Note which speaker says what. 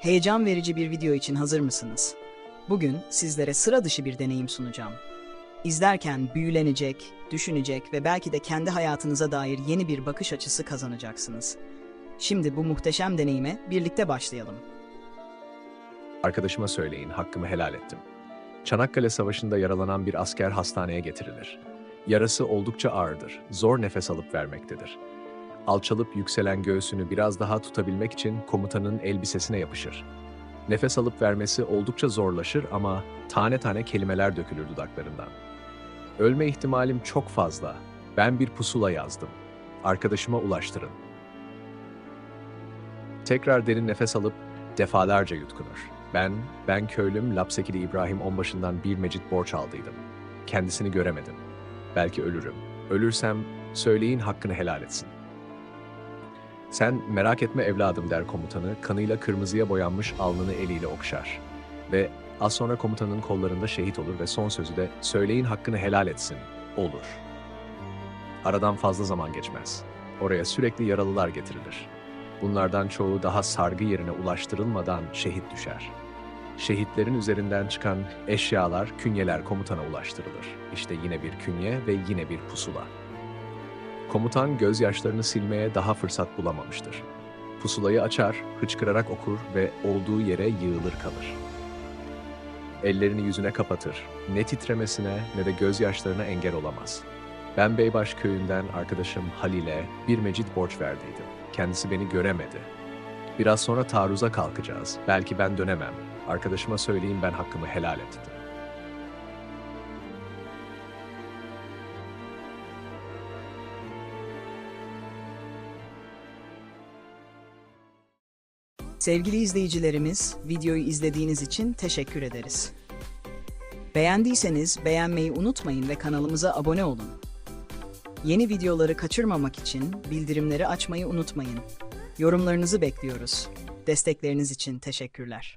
Speaker 1: Heyecan verici bir video için hazır mısınız? Bugün sizlere sıra dışı bir deneyim sunacağım. İzlerken büyülenecek, düşünecek ve belki de kendi hayatınıza dair yeni bir bakış açısı kazanacaksınız. Şimdi bu muhteşem deneyime birlikte başlayalım.
Speaker 2: Arkadaşıma söyleyin, hakkımı helal ettim. Çanakkale Savaşı'nda yaralanan bir asker hastaneye getirilir. Yarası oldukça ağırdır, zor nefes alıp vermektedir. Alçalıp yükselen göğsünü biraz daha tutabilmek için komutanın elbisesine yapışır. Nefes alıp vermesi oldukça zorlaşır ama tane tane kelimeler dökülür dudaklarından. Ölme ihtimalim çok fazla. Ben bir pusula yazdım. Arkadaşıma ulaştırın. Tekrar derin nefes alıp defalarca yutkunur. Ben, ben köylüm Lapsekili İbrahim Onbaşı'ndan bir mecit borç aldıydım. Kendisini göremedim. Belki ölürüm. Ölürsem söyleyin hakkını helal etsin. Sen merak etme evladım der komutanı, kanıyla kırmızıya boyanmış alnını eliyle okşar. Ve az sonra komutanın kollarında şehit olur ve son sözü de söyleyin hakkını helal etsin, olur. Aradan fazla zaman geçmez. Oraya sürekli yaralılar getirilir. Bunlardan çoğu daha sargı yerine ulaştırılmadan şehit düşer. Şehitlerin üzerinden çıkan eşyalar, künyeler komutana ulaştırılır. İşte yine bir künye ve yine bir pusula. Komutan gözyaşlarını silmeye daha fırsat bulamamıştır. Pusulayı açar, hıçkırarak okur ve olduğu yere yığılır kalır. Ellerini yüzüne kapatır. Ne titremesine ne de gözyaşlarına engel olamaz. Ben Beybaş köyünden arkadaşım Halil'e bir mecit borç verdiydim. Kendisi beni göremedi. Biraz sonra taarruza kalkacağız. Belki ben dönemem. Arkadaşıma söyleyeyim ben hakkımı helal ettim.
Speaker 1: Sevgili izleyicilerimiz, videoyu izlediğiniz için teşekkür ederiz. Beğendiyseniz beğenmeyi unutmayın ve kanalımıza abone olun. Yeni videoları kaçırmamak için bildirimleri açmayı unutmayın. Yorumlarınızı bekliyoruz. Destekleriniz için teşekkürler.